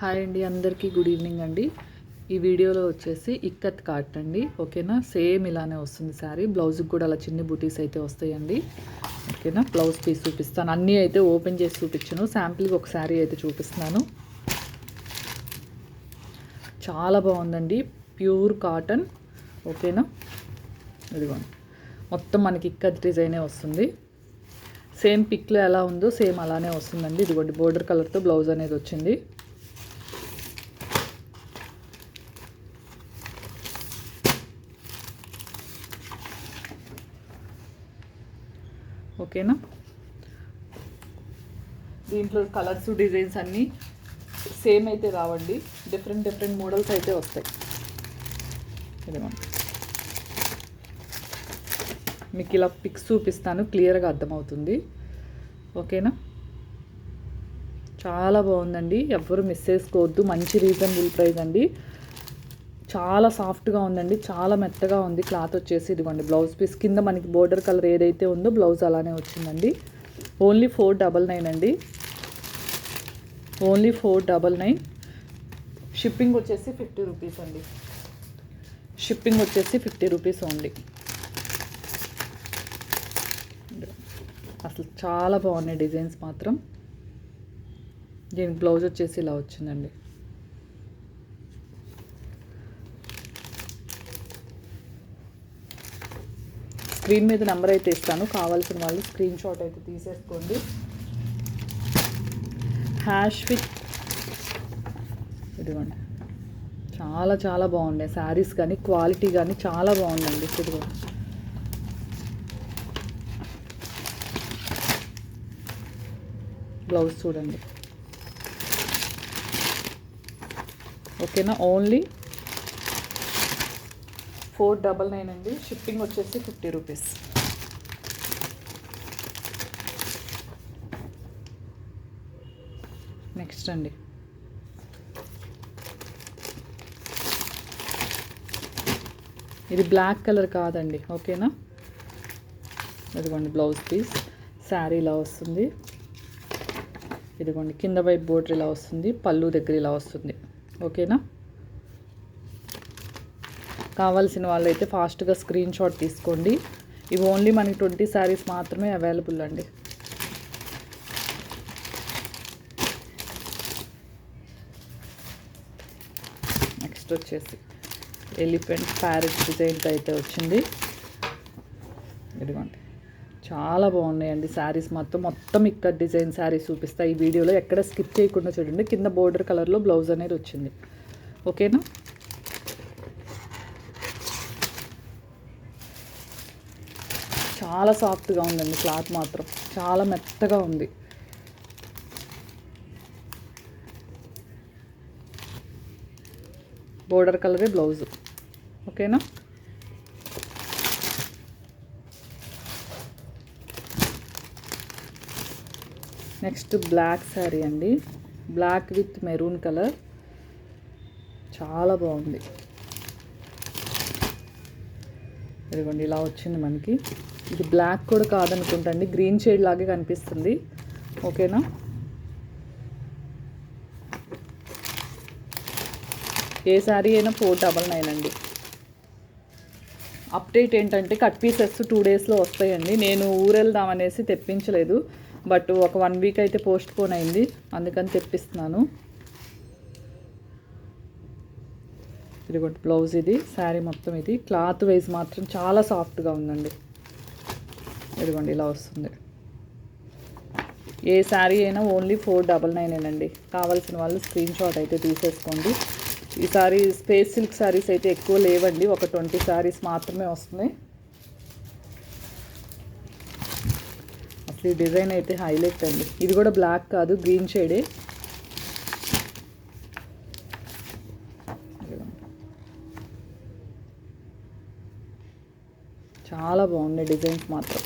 Hi అండి అందరికీ good evening అండి. ఈ వీడియోలో వచ్చేసి ఇక్కత్ కాట్ అండి ఓకేనా? సేమ్ ఇలానే వస్తుంది శారీ. బ్లౌజ్కి కూడా అలా చిన్ని బుటీస్ అయితే వస్తాయండి. ఓకేనా? బ్లౌజ్ పీస్ చూపిస్తాను. అన్నీ అయితే ఓపెన్ చేసి చూపించను. శాంపిల్కి ఒక శారీ అయితే చూపిస్తున్నాను. చాలా బాగుందండి. ప్యూర్ కాటన్ ఓకేనా? ఇదిగోండి. మొత్తం మనకి ఇక్కత్ డిజైనే వస్తుంది. సేమ్ పిక్లో ఎలా ఉందో సేమ్ అలానే వస్తుందండి. ఇదిగోండి బోర్డర్ కలర్తో బ్లౌజ్ అనేది వచ్చింది. ఓకేనా? దీంట్లో కలర్స్ డిజైన్స్ అన్నీ సేమ్ అయితే రావండి. డిఫరెంట్ డిఫరెంట్ మోడల్స్ అయితే వస్తాయి. ఇదిగోండి మీకు ఇలా పిక్స్ చూపిస్తాను క్లియర్గా అర్థమవుతుంది. ఓకేనా? చాలా బాగుందండి. ఎవ్వరు మిస్ చేసుకోవద్దు. మంచి రీజనబుల్ ప్రైస్ అండి. చాలా సాఫ్ట్గా ఉందండి. చాలా మెత్తగా ఉంది క్లాత్ వచ్చేసి. ఇదిగోండి బ్లౌజ్ పీస్. కింద మనకి బోర్డర్ కలర్ ఏదైతే ఉందో బ్లౌజ్ అలానే వచ్చిందండి. ఓన్లీ ఫోర్ డబల్ నైన్ అండి. Only four double nine. Shipping వచ్చేసి ఫిఫ్టీ రూపీస్ అండి. షిప్పింగ్ వచ్చేసి ఫిఫ్టీ రూపీస్ ఓన్లీ. అసలు చాలా బాగున్నాయి డిజైన్స్ మాత్రం. దీనికి బ్లౌజ్ వచ్చేసి ఇలా వచ్చిందండి. స్క్రీన్ మీద నెంబర్ అయితే ఇస్తాను. కావాల్సిన వాళ్ళు స్క్రీన్ షాట్ అయితే తీసేసుకోండి. హ్యాష్ విత్ ఇదిగోండి. చాలా చాలా బాగున్నాయి. శారీస్ కానీ క్వాలిటీ కానీ చాలా బాగుందండి ఇదిగోండి బ్లౌజ్ చూడండి. ఓకేనా? ఓన్లీ ఫోర్ డబల్ నైన్ అండి. షిప్పింగ్ వచ్చేసి ఫిఫ్టీ రూపీస్. నెక్స్ట్ అండి. ఇది బ్లాక్ కలర్ కాదండి. ఓకేనా? ఇదిగోండి బ్లౌజ్ పీస్. శారీ ఇలా వస్తుంది. ఇదిగోండి కింద వైపు బోర్డర్ ఇలా వస్తుంది. పళ్ళు దగ్గర ఇలా వస్తుంది. ఓకేనా? కావాల్సిన వాళ్ళు అయితే ఫాస్ట్గా స్క్రీన్ షాట్ తీసుకోండి. ఇవి ఓన్లీ మనకి ట్వంటీ శారీస్ మాత్రమే అవైలబుల్ అండి. నెక్స్ట్ వచ్చేసి ఎలిఫెంట్ ప్యారెట్ డిజైన్స్ అయితే వచ్చింది. ఇదిగోండి. చాలా బాగున్నాయండి శారీస్ మొత్తం మొత్తం ఇక్కడ డిజైన్ శారీస్ చూపిస్తాయి ఈ వీడియోలో ఎక్కడ స్కిప్ చేయకుండా చూడండి. కింద బోర్డర్ కలర్లో బ్లౌజ్ అనేది వచ్చింది. ఓకేనా? చాలా సాఫ్ట్గా ఉందండి క్లాత్ మాత్రం. చాలా మెత్తగా ఉంది. బోర్డర్ కలరే బ్లౌజ్. ఓకేనా? నెక్స్ట్ బ్లాక్ శారీ అండి. Black with maroon colour. చాలా బాగుంది. ఇదిగోండి ఇలా వచ్చింది మనకి. ఇది బ్లాక్ కూడా కాదనుకుంటండి గ్రీన్ షేడ్ లాగే కనిపిస్తుంది. ఓకేనా? ఏ శారీ అయినా ఫోర్ డబల్ నైన్ అండి. అప్డేట్ ఏంటంటే కట్ పీసెస్ టూ డేస్లో వస్తాయండి. నేను ఊరెళ్దామనేసి తెప్పించలేదు. బట్ ఒక వన్ వీక్ అయితే పోస్ట్ పోన్ అయింది. అందుకని తెప్పిస్తున్నాను. ఇదిగోటి బ్లౌజ్ ఇది శారీ మొత్తం ఇది. క్లాత్ వైజ్ మాత్రం చాలా సాఫ్ట్గా ఉందండి. ఇదిగోండి ఇలా వస్తుంది. ఏ శారీ అయినా ఓన్లీ ఫోర్ డబల్ నైన్ అండి కావాల్సిన వాళ్ళు స్క్రీన్ షాట్ అయితే తీసేసుకోండి. ఈ సారీ స్పేస్ సిల్క్ శారీస్ అయితే ఎక్కువ లేవండి. ఒక ట్వంటీ శారీస్ మాత్రమే వస్తున్నాయి. అసలు ఈ డిజైన్ అయితే హైలైట్ అండి. ఇది కూడా బ్లాక్ కాదు గ్రీన్ షేడే. చాలా బాగున్నాయి డిజైన్స్ మాత్రం.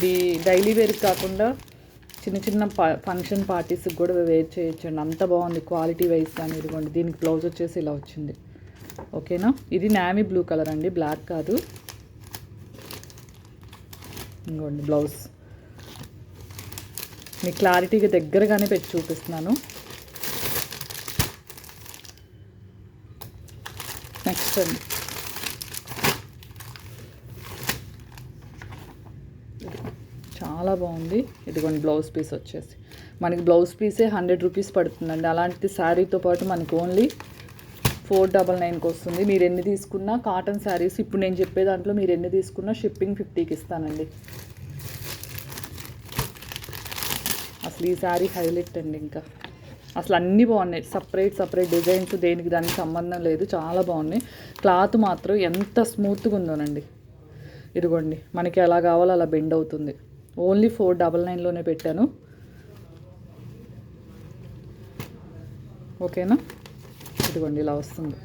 ఇది డైలీ వేర్ కాకుండా చిన్న చిన్న ఫంక్షన్ పార్టీస్కి కూడా వేర్ చేయొచ్చండి అంత బాగుంది క్వాలిటీ వైజ్ కానీ ఇదిగోండి. దీనికి బ్లౌజ్ వచ్చేసి ఇలా వచ్చింది. ఓకేనా? ఇది నామీ బ్లూ కలర్ అండి. బ్లాక్ కాదు. ఇంకోండి బ్లౌజ్. మీ క్లారిటీగా దగ్గరగానే పెట్టి చూపిస్తున్నాను. నెక్స్ట్ అండి. చాలా బాగుంది. ఇదిగోండి బ్లౌజ్ పీస్ వచ్చేసి. మనకి బ్లౌజ్ పీసే హండ్రెడ్ రూపీస్ పడుతుందండి. అలాంటి శారీతో పాటు మనకి ఓన్లీ ఫోర్ డబల్ నైన్కి వస్తుంది. మీరు ఎన్ని తీసుకున్నా కాటన్ శారీస్ ఇప్పుడు నేను చెప్పే దాంట్లో మీరు ఎన్ని తీసుకున్నా షిప్పింగ్ ఫిఫ్టీకి ఇస్తానండి. అసలు ఈ శారీ హైలైట్ అండి ఇంకా. అసలు అన్నీ బాగున్నాయి. సపరేట్ సపరేట్ డిజైన్స్ దేనికి దానికి సంబంధం లేదు. చాలా బాగున్నాయి. క్లాత్ మాత్రం ఎంత స్మూత్గా ఉందోనండి. ఇదిగోండి మనకి ఎలా కావాలో అలా బెండ్ అవుతుంది. ఓన్లీ ఫోర్ డబల్ నైన్లోనే పెట్టాను. ఓకేనా? ఇదిగోండి ఇలా వస్తుంది.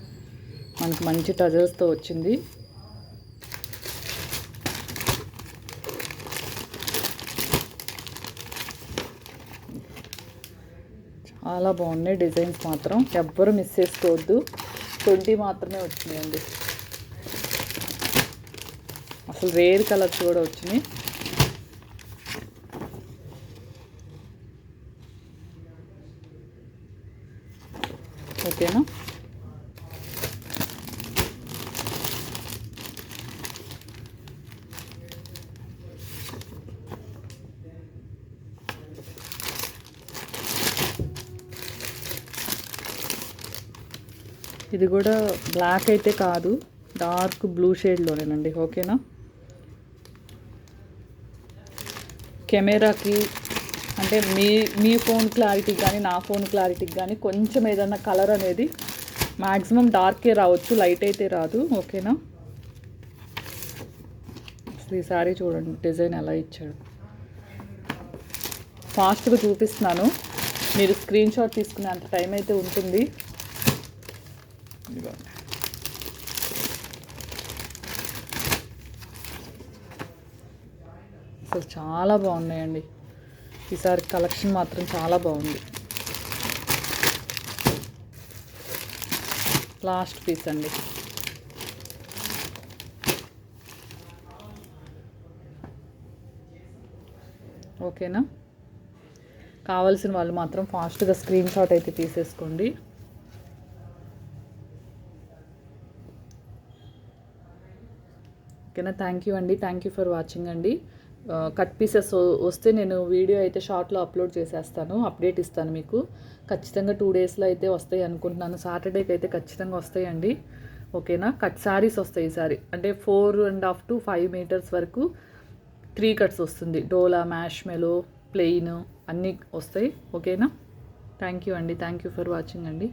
మనకు మంచి టజర్స్తో వచ్చింది. చాలా బాగున్నాయి డిజైన్స్ మాత్రం. ఎవ్వరు మిస్ చేసుకోవద్దు. ట్వంటీ మాత్రమే వచ్చినాయండి. అసలు రేర్ కలర్స్ కూడా వచ్చినాయి. ఓకేనా? ఇది కూడా బ్లాక్ అయితే కాదు డార్క్ బ్లూ షేడ్లోనేనండి ఓకేనా? కెమెరాకి అంటే మీ మీ ఫోన్ క్లారిటీకి కానీ నా ఫోన్ క్లారిటీకి కానీ కొంచెం ఏదన్నా కలర్ అనేది మ్యాక్సిమం డార్కే రావచ్చు లైట్ అయితే రాదు ఓకేనా ఈ సారీ చూడండి డిజైన్ ఎలా ఇచ్చాడు. ఫాస్ట్గా చూపిస్తున్నాను. మీరు స్క్రీన్ షాట్ తీసుకునే అంత టైం అయితే ఉంటుంది. అసలు చాలా బాగున్నాయండి. ఈసారి కలెక్షన్ మాత్రం చాలా బాగుంది. లాస్ట్ పీస్ అండి. ఓకేనా? కావాల్సిన వాళ్ళు మాత్రం ఫాస్ట్గా స్క్రీన్ షాట్ అయితే తీసేసుకోండి. ఓకేనా? థ్యాంక్ యూ అండి. థ్యాంక్ యూ ఫర్ వాచింగ్ అండి. కట్ పీసెస్ వస్తే నేను వీడియో అయితే షార్ట్లో అప్లోడ్ చేసేస్తాను అప్డేట్ ఇస్తాను మీకు. ఖచ్చితంగా టూ డేస్లో అయితే వస్తాయి అనుకుంటున్నాను. సాటర్డేకి అయితే ఖచ్చితంగా వస్తాయండి. ఓకేనా? కట్ శారీస్ వస్తాయి ఈసారి అంటే four and half to five metres వరకు త్రీ కట్స్ వస్తుంది. డోలా మ్యాష్ మెలో ప్లెయిన్ అన్నీ వస్తాయి. ఓకేనా? థ్యాంక్ యూ అండి. థ్యాంక్ యూ ఫర్ వాచింగ్ అండి.